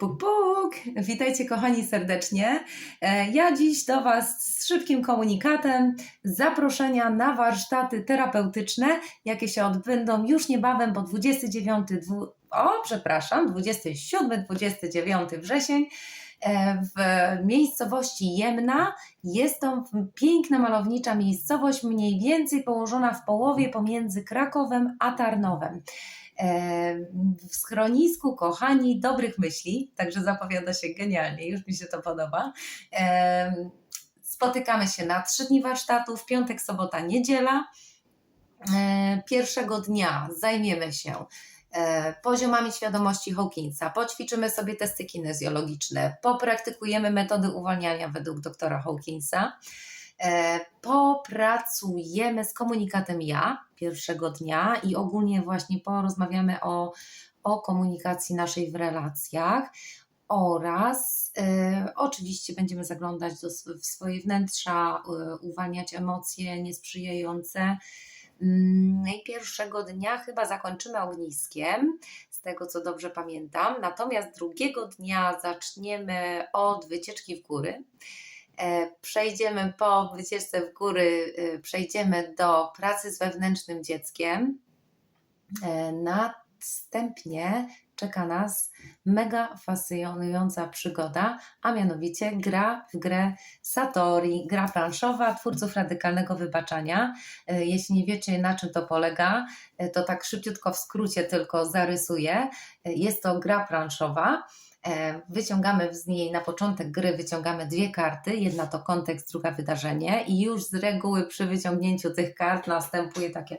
Puk, puk! Witajcie kochani serdecznie. E, Ja dziś do Was z szybkim komunikatem zaproszenia na warsztaty terapeutyczne, jakie się odbędą już niebawem, bo 29, dwu, o przepraszam, 27-29 wrzesień e, w miejscowości Jemna. Jest to piękna, malownicza miejscowość, mniej więcej położona w połowie pomiędzy Krakowem a Tarnowem w schronisku, kochani, dobrych myśli, także zapowiada się genialnie, już mi się to podoba. E, Spotykamy się na trzy dni warsztatów, piątek, sobota, niedziela. E, Pierwszego dnia zajmiemy się e, poziomami świadomości Hawkinsa, poćwiczymy sobie testy kinezjologiczne, popraktykujemy metody uwalniania według doktora Hawkinsa, popracujemy z komunikatem ja pierwszego dnia i ogólnie właśnie porozmawiamy o, o komunikacji naszej w relacjach oraz e, oczywiście będziemy zaglądać do, w swoje wnętrza, e, uwalniać emocje niesprzyjające. Mm, I pierwszego dnia chyba zakończymy ogniskiem, z tego co dobrze pamiętam. Natomiast drugiego dnia zaczniemy od wycieczki w góry. E, Przejdziemy po wycieczce w góry, e, przejdziemy do pracy z wewnętrznym dzieckiem. E, Następnie czeka nas mega fascynująca przygoda, a mianowicie gra w grę Satori, gra planszowa twórców radykalnego wybaczania. E, Jeśli nie wiecie na czym to polega, e, to tak szybciutko w skrócie tylko zarysuję. E, Jest to gra planszowa. Wyciągamy z niej na początek gry wyciągamy dwie karty, jedna to kontekst, druga wydarzenie i już z reguły przy wyciągnięciu tych kart następuje takie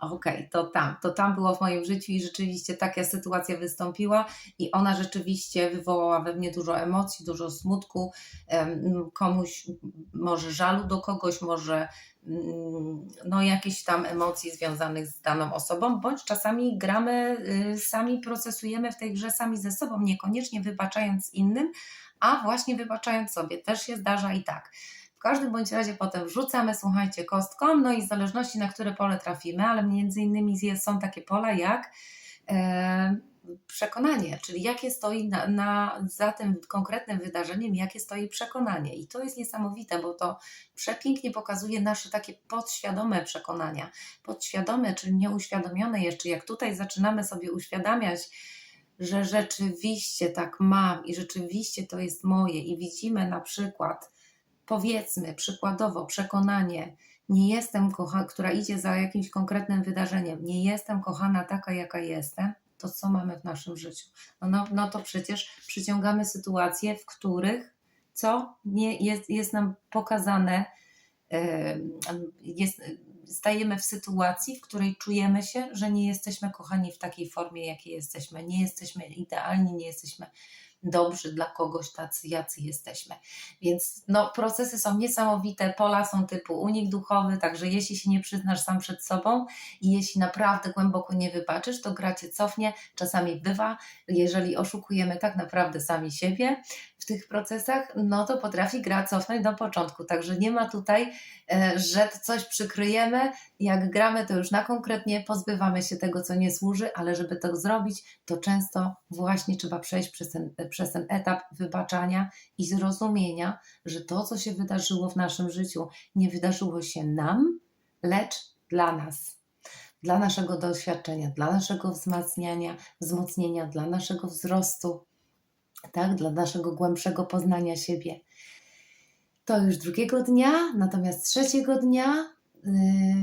okej, to tam, to tam było w moim życiu i rzeczywiście taka sytuacja wystąpiła i ona rzeczywiście wywołała we mnie dużo emocji, dużo smutku, komuś może żalu do kogoś, może mm, no jakieś tam emocji związanych z daną osobą, bądź czasami gramy, y, sami procesujemy w tej grze sami ze sobą, niekoniecznie wybaczając innym, a właśnie wybaczając sobie. Też się zdarza i tak. W każdym bądź razie potem wrzucamy, słuchajcie, kostką, no i w zależności na które pole trafimy, ale między innymi są takie pola jak e, przekonanie, czyli jakie stoi na, na, za tym konkretnym wydarzeniem, jakie stoi przekonanie. I to jest niesamowite, bo to przepięknie pokazuje nasze takie podświadome przekonania. Podświadome, czyli nieuświadomione jeszcze, jak tutaj zaczynamy sobie uświadamiać, że rzeczywiście tak mam i rzeczywiście to jest moje i widzimy na przykład, powiedzmy przykładowo przekonanie, nie jestem kochana, która idzie za jakimś konkretnym wydarzeniem, nie jestem kochana taka, jaka jestem, to co mamy w naszym życiu? No, no, no to przecież przyciągamy sytuacje, w których co nie jest, jest nam pokazane, jest, stajemy w sytuacji, w której czujemy się, że nie jesteśmy kochani w takiej formie, jakiej jesteśmy. Nie jesteśmy idealni, nie jesteśmy dobrzy dla kogoś tacy, jacy jesteśmy. Więc no, procesy są niesamowite, pola są typu unik duchowy, także jeśli się nie przyznasz sam przed sobą i jeśli naprawdę głęboko nie wybaczysz, to gra cię cofnie. Czasami bywa, jeżeli oszukujemy tak naprawdę sami siebie w tych procesach, no to potrafi gra cofnąć do początku. Także nie ma tutaj, e, że coś przykryjemy. Jak gramy, to już na konkretnie pozbywamy się tego, co nie służy, ale żeby to zrobić, to często właśnie trzeba przejść przez ten, przez ten etap wybaczania i zrozumienia, że to, co się wydarzyło w naszym życiu, nie wydarzyło się nam, lecz dla nas. Dla naszego doświadczenia, dla naszego wzmacniania, wzmocnienia, dla naszego wzrostu, tak, dla naszego głębszego poznania siebie. To już drugiego dnia, natomiast trzeciego dnia, yy,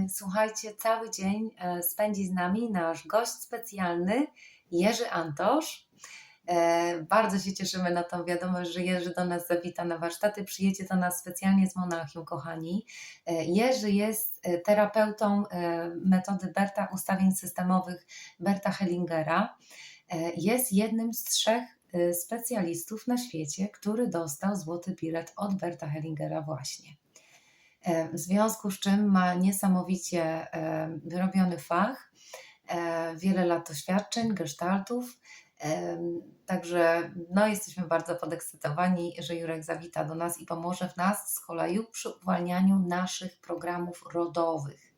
słuchajcie, cały dzień e, spędzi z nami nasz gość specjalny, Jerzy Antosz. E, Bardzo się cieszymy na tą wiadomość, że Jerzy do nas zawita na warsztaty. Przyjedzie do nas specjalnie z Monachium, kochani. E, Jerzy jest e, terapeutą metody Berta, ustawień systemowych Berta Hellingera. Jest jednym z trzech specjalistów na świecie, który dostał złoty bilet od Berta Hellingera właśnie. W związku z czym ma niesamowicie wyrobiony fach, wiele lat doświadczeń, gestaltów. Także no, jesteśmy bardzo podekscytowani, że Jurek zawita do nas i pomoże w nas z kolei przy uwalnianiu naszych programów rodowych.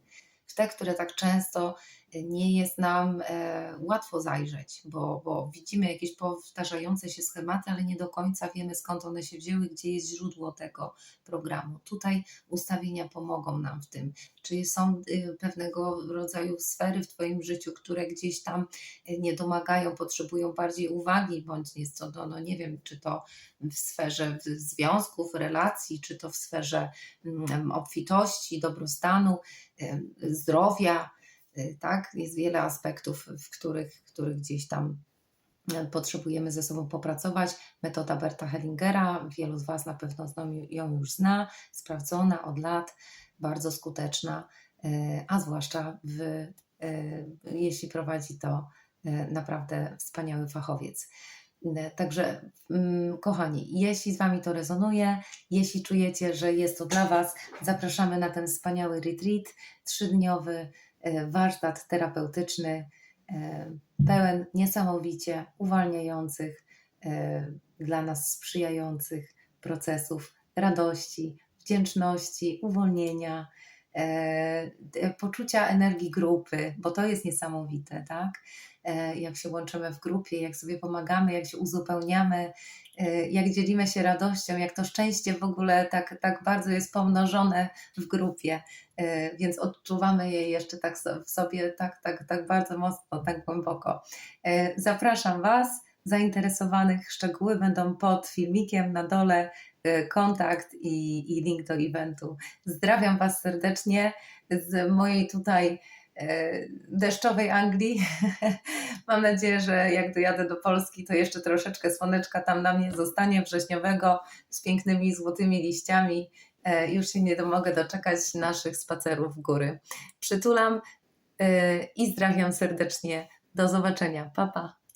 W te, które tak często nie jest nam e, łatwo zajrzeć, bo, bo widzimy jakieś powtarzające się schematy, ale nie do końca wiemy skąd one się wzięły, gdzie jest źródło tego programu. Tutaj ustawienia pomogą nam w tym. Czy są y, pewnego rodzaju sfery w Twoim życiu, które gdzieś tam y, nie domagają, potrzebują bardziej uwagi, bądź jest to, no, no nie wiem, czy to w sferze związków, relacji, czy to w sferze mm, obfitości, dobrostanu, zdrowia, tak? Jest wiele aspektów, w których, w których gdzieś tam e, potrzebujemy ze sobą popracować. Metoda Berta Hellingera, wielu z Was na pewno ją już zna, sprawdzona od lat, bardzo skuteczna, e, a zwłaszcza w, jeśli prowadzi to naprawdę wspaniały fachowiec. Także, mm, kochani, jeśli z Wami to rezonuje, jeśli czujecie, że jest to dla Was, zapraszamy na ten wspaniały retreat, trzydniowy warsztat terapeutyczny, e, pełen niesamowicie uwalniających, e, dla nas sprzyjających procesów radości, wdzięczności, uwolnienia, e, poczucia energii grupy, bo to jest niesamowite, tak? E, Jak się łączymy w grupie, jak sobie pomagamy, jak się uzupełniamy, e, jak dzielimy się radością, jak to szczęście w ogóle tak, tak bardzo jest pomnożone w grupie, E, więc odczuwamy je jeszcze tak w sobie tak, tak, tak bardzo mocno, tak głęboko. E, Zapraszam Was, zainteresowanych, szczegóły będą pod filmikiem na dole, e, kontakt i, i link do eventu. Zdrawiam Was serdecznie z mojej tutaj e, deszczowej Anglii. Mam nadzieję, że jak dojadę do Polski, to jeszcze troszeczkę słoneczka tam na mnie zostanie wrześniowego z pięknymi złotymi liściami. E, Już się nie mogę doczekać naszych spacerów w góry. Przytulam i zdrawiam serdecznie. Do zobaczenia. Pa, pa.